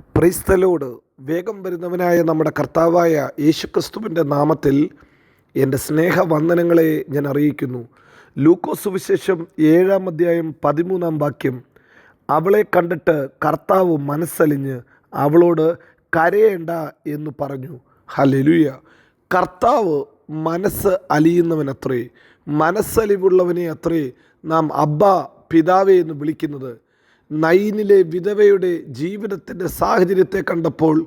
ക്രൈസ്തലോട് വേഗം വരുന്നവനായ നമ്മുടെ കർത്താവായ യേശുക്രിസ്തുവിന്റെ നാമത്തിൽ എന്റെ സ്നേഹവന്ദനങ്ങളെ ഞാൻ അറിയിക്കുന്നു. ലൂക്കോസ് സുവിശേഷം ഏഴാം അധ്യായം പതിമൂന്നാം വാക്യം. അവളെ കണ്ടിട്ട് കർത്താവ് മനസ്സലിഞ്ഞ് അവളോട് കരയേണ്ട എന്ന് പറഞ്ഞു. ഹലലുയ കർത്താവ് മനസ്സ് അലിയുന്നവനത്രേ. മനസ്സലിവുള്ളവനെ അത്രേ നാം അബ്ബ പിതാവേ എന്ന് വിളിക്കുന്നത്. നൈനിലെ വിധവയുടെ ജീവിതത്തിന്റെ സാഹചര്യത്തെ കണ്ടപ്പോൾ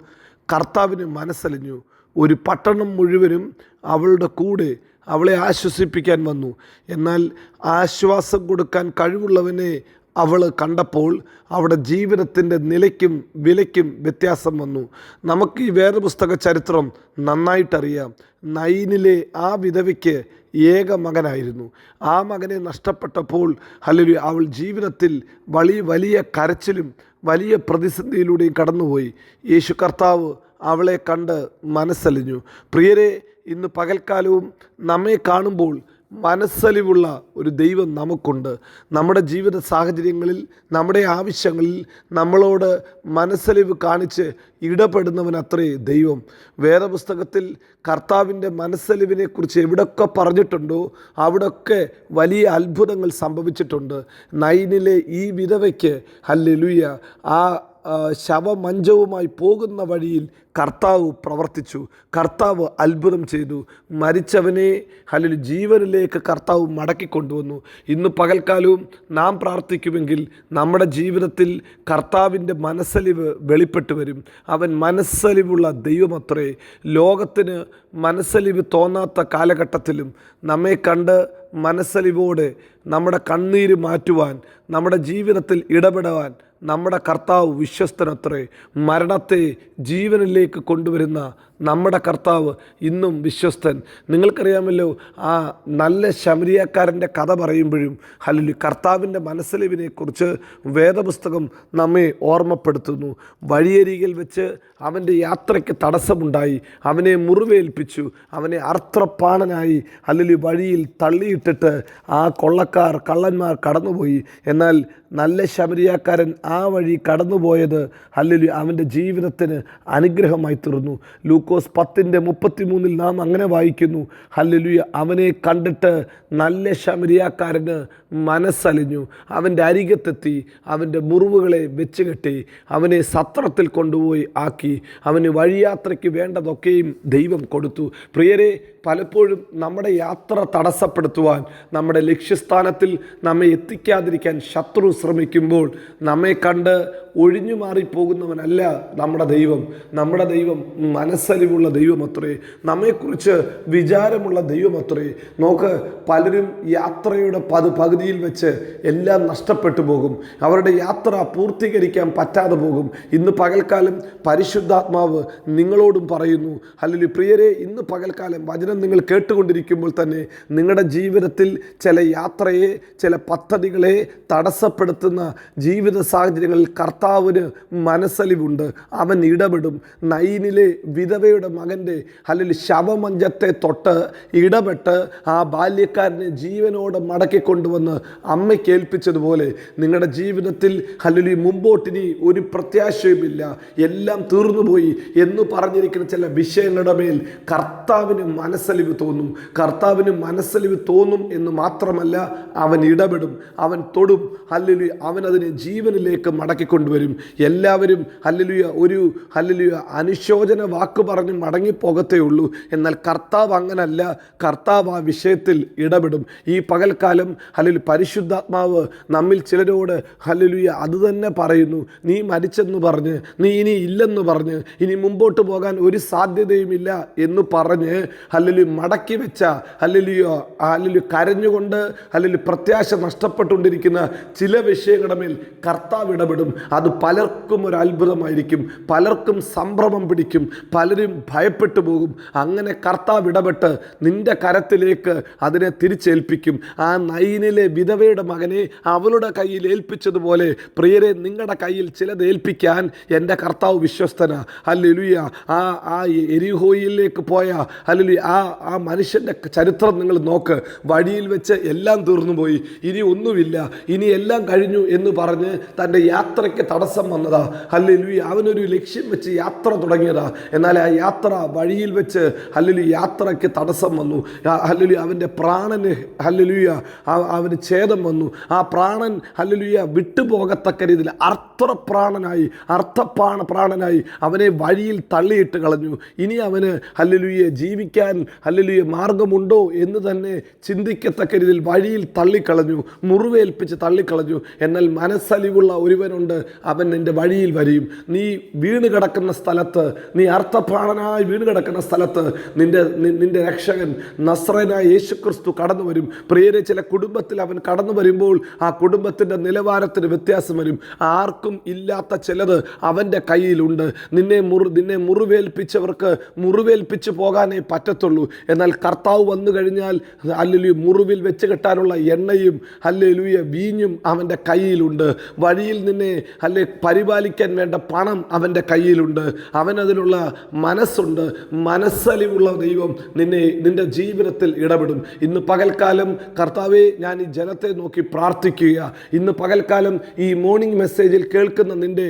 കർത്താവിന് മനസ്സലിഞ്ഞു. ഒരു പട്ടണം മുഴുവനും അവളുടെ കൂടെ അവളെ ആശ്വസിപ്പിക്കാൻ വന്നു. എന്നാൽ ആശ്വാസം കൊടുക്കാൻ കഴിവുള്ളവനെ അവൾ കണ്ടപ്പോൾ അവിടെ ജീവിതത്തിന്റെ നിലയ്ക്കും വിലയ്ക്കും വ്യത്യാസം വന്നു. നമുക്ക് ഈ വേദപുസ്തക ചരിത്രം നന്നായിട്ടറിയാം. നൈനിലെ ആ വിധവയ്ക്ക് ഏക മകനായിരുന്നു. ആ മകനെ നഷ്ടപ്പെട്ടപ്പോൾ അല്ലെങ്കിൽ അവൾ ജീവിതത്തിൽ വലിയ വലിയ കരച്ചിലും വലിയ പ്രതിസന്ധിയിലൂടെയും കടന്നുപോയി. യേശു കർത്താവ് അവളെ കണ്ട് മനസ്സലിഞ്ഞു. പ്രിയരെ ഇന്ന് പകൽക്കാലവും നമ്മെ കാണുമ്പോൾ മനസ്സലിവുള്ള ഒരു ദൈവം നമുക്കുണ്ട്. നമ്മുടെ ജീവിത സാഹചര്യങ്ങളിൽ നമ്മുടെ ആവശ്യങ്ങളിൽ നമ്മളോട് മനസ്സലിവ് കാണിച്ച് ഇടപെടുന്നവനത്രേ ദൈവം. വേദപുസ്തകത്തിൽ കർത്താവിന്റെ മനസ്സലിവിനെക്കുറിച്ച് എവിടൊക്കെ പറഞ്ഞിട്ടുണ്ടോ അവിടൊക്കെ വലിയ അത്ഭുതങ്ങൾ സംഭവിച്ചിട്ടുണ്ട്. നൈനിലെ ഈ വിധവയ്ക്ക് അല്ലെ ആ ആ, ശവമഞ്ചവുമായി പോകുന്ന വഴിയിൽ കർത്താവ് പ്രവർത്തിച്ചു കർത്താവ് അത്ഭുതം ചെയ്തു. മരിച്ചവനെ അല്ലെങ്കിൽ ജീവനിലേക്ക് കർത്താവ് മടക്കി കൊണ്ടുവന്നു. ഇന്ന് പകൽക്കാലവും നാം പ്രാർത്ഥിക്കുമെങ്കിൽ നമ്മുടെ ജീവിതത്തിൽ കർത്താവിന്റെ മനസ്സലിവ് വെളിപ്പെട്ടു വരും. അവൻ മനസ്സലിവുള്ള ദൈവമത്രേ ലോകത്തിന് മനസ്സലിവ് തോന്നാത്ത കാലഘട്ടത്തിലും നമ്മെ കണ്ട് മനസ്സലിവോടെ നമ്മുടെ കണ്ണീര് മാറ്റുവാൻ നമ്മുടെ ജീവിതത്തിൽ ഇടപെടുവാൻ നമ്മുടെ കർത്താവ് വിശ്വസ്തനത്രേ. മരണത്തെ ജീവനിലേക്ക് കൊണ്ടുവരുന്ന നമ്മുടെ കർത്താവ് ഇന്നും വിശ്വസ്തൻ. നിങ്ങൾക്കറിയാമല്ലോ ആ നല്ല ശമരിയക്കാരന്റെ കഥ പറയുമ്പോഴും അല്ലെങ്കിൽ കർത്താവിന്റെ മനസ്സിലിവിനെക്കുറിച്ച് വേദപുസ്തകം നമ്മെ ഓർമ്മപ്പെടുത്തുന്നു. വഴിയരികിൽ വെച്ച് അവന്റെ യാത്രയ്ക്ക് തടസ്സമുണ്ടായി അവനെ മുറിവേൽപ്പിച്ചു അവനെ അർത്രപ്പാണനായി അല്ലെങ്കിൽ വഴിയിൽ തള്ളിയിട്ടിട്ട് ആ കൊള്ളക്കാർ കള്ളന്മാർ കടന്നുപോയി. എന്നാൽ നല്ല ശമരിയാക്കാരൻ ആ വഴി കടന്നുപോയത് അല്ലെങ്കിൽ അവന്റെ ജീവിതത്തിന് അനുഗ്രഹമായി തീർന്നു. ലൂക്കോസ് പത്തിന്റെ മുപ്പത്തിമൂന്നിൽ നാം അങ്ങനെ വായിക്കുന്നു. ഹല്ലലുയ. അവനെ കണ്ടിട്ട് നല്ല ശമരിയാക്കാരന് മനസ്സലിഞ്ഞു. അവന്റെ അരികത്തെത്തി. അവന്റെ മുറിവുകളെ വെച്ച് കെട്ടി അവനെ സത്രത്തിൽ കൊണ്ടുപോയി ആക്കി. അവന് വഴിയാത്രയ്ക്ക് വേണ്ടതൊക്കെയും ദൈവം കൊടുത്തു. പ്രിയരെ പലപ്പോഴും നമ്മുടെ യാത്ര തടസ്സപ്പെടുത്തുവാൻ നമ്മുടെ ലക്ഷ്യസ്ഥാനത്തിൽ നമ്മെ എത്തിക്കാതിരിക്കാൻ ശത്രു ശ്രമിക്കുമ്പോൾ നമ്മെ കണ്ട് ഒഴിഞ്ഞു മാറിപ്പോകുന്നവനല്ല നമ്മുടെ ദൈവം. നമ്മുടെ ദൈവം മനസ്സലിവുള്ള ദൈവമത്രേ. നമ്മെക്കുറിച്ച് വിചാരമുള്ള ദൈവമത്രേ. നോക്ക് പലരും യാത്രയുടെ പത് പകുതിയിൽ വെച്ച് എല്ലാം നഷ്ടപ്പെട്ടു പോകും. അവരുടെ യാത്ര പൂർത്തീകരിക്കാൻ പറ്റാതെ പോകും. ഇന്ന് പകൽക്കാലം പരിശുദ്ധാത്മാവ് നിങ്ങളോടും പറയുന്നു അല്ലെങ്കിൽ പ്രിയരെ ഇന്ന് പകൽക്കാലം വചനം നിങ്ങൾ കേട്ടുകൊണ്ടിരിക്കുമ്പോൾ തന്നെ നിങ്ങളുടെ ജീവിതത്തിൽ ചില യാത്രയെ ചില പദ്ധതികളെ തടസ്സപ്പെടുത്തുന്ന ജീവിത സാഹചര്യങ്ങളിൽ കർത്താവിന് മനസ്സലിവുണ്ട്. അവൻ ഇടപെടും. നൈനിലെ വിധവയുടെ മകന്റെ അല്ലെങ്കിൽ ശവമഞ്ചത്തെ തൊട്ട് ഇടപെട്ട് ആ ബാല്യക്കാരനെ ജീവനോടെ മടക്കി കൊണ്ടുവന്ന് അമ്മയ്ക്ക് ഏൽപ്പിച്ചതുപോലെ നിങ്ങളുടെ ജീവിതത്തിൽ അല്ലെങ്കിൽ മുമ്പോട്ടിനി ഒരു പ്രത്യാശയുമില്ല. എല്ലാം തീർന്നുപോയി എന്ന് പറഞ്ഞിരിക്കുന്ന ചില വിഷയങ്ങളുടെ മേൽ കർത്താവിന് മനസ്സലിവ് തോന്നും. കർത്താവിന് മനസ്സലിവ് തോന്നും എന്ന് മാത്രമല്ല അവൻ ഇടപെടും. അവൻ തൊടും. അല്ലെങ്കിൽ അവൻ അതിനെ ജീവനിലേക്ക് മടക്കിക്കൊണ്ടുവരും എല്ലാവരും ഹല്ലലുയ ഒരു ഹല്ലലുയ അനുശോചന വാക്ക് പറഞ്ഞ് മടങ്ങിപ്പോകത്തേ ഉള്ളൂ. എന്നാൽ കർത്താവ് അങ്ങനല്ല. കർത്താവ് ആ വിഷയത്തിൽ ഇടപെടും. ഈ പകൽക്കാലം ഹല്ലുലു പരിശുദ്ധാത്മാവ് നമ്മിൽ ചിലരോട് ഹല്ലലുയ അത് തന്നെ പറയുന്നു. നീ മരിച്ചെന്ന് പറഞ്ഞ് നീ ഇനി ഇല്ലെന്ന് പറഞ്ഞ് ഇനി മുമ്പോട്ട് പോകാൻ ഒരു സാധ്യതയുമില്ല എന്ന് പറഞ്ഞ് ഹല്ലലു മടക്കി വെച്ച ഹല്ലലിയോ ഹല്ലലു കരഞ്ഞുകൊണ്ട് ഹല്ലലു പ്രത്യാശ നഷ്ടപ്പെട്ടുകൊണ്ടിരിക്കുന്ന ചില വിഷയങ്ങളുടെ മേൽ കർത്താവ് ഇടപെടും. അത് പലർക്കും ഒരു അത്ഭുതമായിരിക്കും പലർക്കും സംഭ്രമം പിടിക്കും പലരും ഭയപ്പെട്ടു പോകും. അങ്ങനെ കർത്താവ് ഇടപെട്ട് നിന്റെ കരത്തിലേക്ക് അതിനെ തിരിച്ചേൽപ്പിക്കും. ആ നൈനിലെ വിധവയുടെ മകനെ അവളുടെ കയ്യിൽ ഏൽപ്പിച്ചതുപോലെ പ്രിയരെ നിങ്ങളുടെ കയ്യിൽ ചിലത് ഏൽപ്പിക്കാൻ എന്റെ കർത്താവ് വിശ്വസ്തന. അല്ലെലുയ ആ ആ എരിഹോയിലേക്ക് പോയ അല്ലെങ്കിൽ ആ ആ മനുഷ്യന്റെ ചരിത്രം നിങ്ങൾ നോക്ക്. വഴിയിൽ വെച്ച് എല്ലാം തീർന്നു പോയി ഇനി ഒന്നുമില്ല. ഇനി എല്ലാം കഴിഞ്ഞു എന്ന് പറഞ്ഞ് തന്റെ യാത്രയ്ക്ക് തടസ്സം വന്നതാ. ഹല്ലേലൂയ. അവനൊരു ലക്ഷ്യം വെച്ച് യാത്ര തുടങ്ങിയതാ. എന്നാൽ ആ യാത്ര വഴിയിൽ വെച്ച് ഹല്ലേലൂയ യാത്രയ്ക്ക് തടസ്സം വന്നു. ഹല്ലേലൂയ അവന്റെ പ്രാണന് ഹല്ലേലൂയ അവന് ഛേദം വന്നു. ആ പ്രാണൻ ഹല്ലേലൂയ വിട്ടുപോകത്തക്ക രീതിയിൽ അർത്ഥപ്രാണനായി അർത്ഥപ്രാണ പ്രാണനായി അവനെ വഴിയിൽ തള്ളിയിട്ട് കളഞ്ഞു. ഇനി അവന് ഹല്ലേലൂയ ജീവിക്കാൻ ഹല്ലേലൂയ മാർഗമുണ്ടോ എന്ന് തന്നെ ചിന്തിക്കത്തക്ക രീതിയിൽ വഴിയിൽ തള്ളിക്കളഞ്ഞു മുറിവേൽപ്പിച്ച് തള്ളിക്കളഞ്ഞു. എന്നാൽ മനസ്സലിവുള്ള ഒരുവനുണ്ട്. അവൻ നിന്റെ വഴിയിൽ വരും. നീ വീണ് കിടക്കുന്ന സ്ഥലത്ത് നീ അർത്ഥപ്രാണനായി വീണ് കിടക്കുന്ന സ്ഥലത്ത് നിന്റെ നിന്റെ രക്ഷകൻ നസ്രനായ യേശുക്രിസ്തു കടന്നു വരും. പ്രിയരെ ചില കുടുംബത്തിൽ അവൻ കടന്നു വരുമ്പോൾ ആ കുടുംബത്തിന്റെ നിലവാരത്തിന് വ്യത്യാസം വരും. ആർക്കും ഇല്ലാത്ത ചിലത് അവന്റെ കയ്യിലുണ്ട്. നിന്നെ മുറി നിന്നെ മുറിവേൽപ്പിച്ചവർക്ക് മുറിവേൽപ്പിച്ച് പോകാനേ പറ്റത്തുള്ളൂ. എന്നാൽ കർത്താവ് വന്നു കഴിഞ്ഞാൽ അല്ലെങ്കിൽ മുറിവിൽ വെച്ച് കെട്ടാനുള്ള എണ്ണയും അല്ലെ വീഞ്ഞും അവന്റെ കയ്യിലുണ്ട്. വഴിയിൽ നിന്നെ അല്ലെ പരിപാലിക്കാൻ വേണ്ട പണം അവന്റെ കയ്യിലുണ്ട്. അവനതിനുള്ള മനസ്സുണ്ട്. മനസ്സലിവുള്ള ദൈവം നിന്നെ നിന്റെ ജീവിതത്തിൽ ഇടപെടും. ഇന്ന് പകൽക്കാലം കർത്താവെ ഞാൻ ഈ ജനത്തെ നോക്കി പ്രാർത്ഥിക്കുക ഇന്ന് പകൽക്കാലം ഈ മോർണിംഗ് മെസ്സേജിൽ കേൾക്കുന്ന നിന്റെ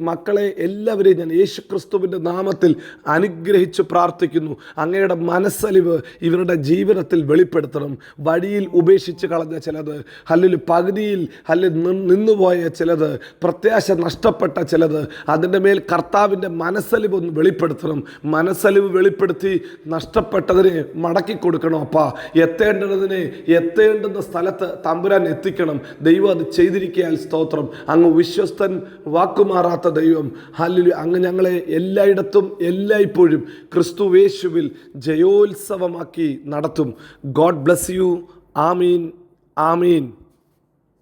മക്കളെ എല്ലാവരെയും ഞാൻ യേശു ക്രിസ്തുവിന്റെ നാമത്തിൽ അനുഗ്രഹിച്ച് പ്രാർത്ഥിക്കുന്നു. അങ്ങയുടെ മനസ്സലിവ് ഇവരുടെ ജീവിതത്തിൽ വെളിപ്പെടുത്തണം. വഴിയിൽ ഉപേക്ഷിച്ച് കളഞ്ഞ ചിലത് അല്ലെങ്കിൽ പകുതിയിൽ അല്ലെങ്കിൽ നിന്നുപോയ ചിലത് പ്രത്യാശ നഷ്ടപ്പെട്ട ചിലത് അതിന്റെ മേൽ കർത്താവിന്റെ മനസ്സലിവ് ഒന്ന് വെളിപ്പെടുത്തണം. മനസ്സലിവ് വെളിപ്പെടുത്തി നഷ്ടപ്പെട്ടതിനെ മടക്കി കൊടുക്കണം അപ്പാ. എത്തേണ്ടതിനെ എത്തേണ്ടുന്ന സ്ഥലത്ത് തമ്പുരാൻ എത്തിക്കണം. ദൈവം അത് ചെയ്തിരിക്കാൻ സ്തോത്രം. അങ്ങ് വിശ്വസ്തൻ വാക്കുമാറാത്ത ദൈവം. ഹല്ലേലൂയ. അങ്ങ് ഞങ്ങളെ എല്ലായിടത്തും എല്ലായ്പ്പോഴും ക്രിസ്തുവേശുവിൽ ജയോത്സവമാക്കി നടത്തും. God bless you. Amin. Amin.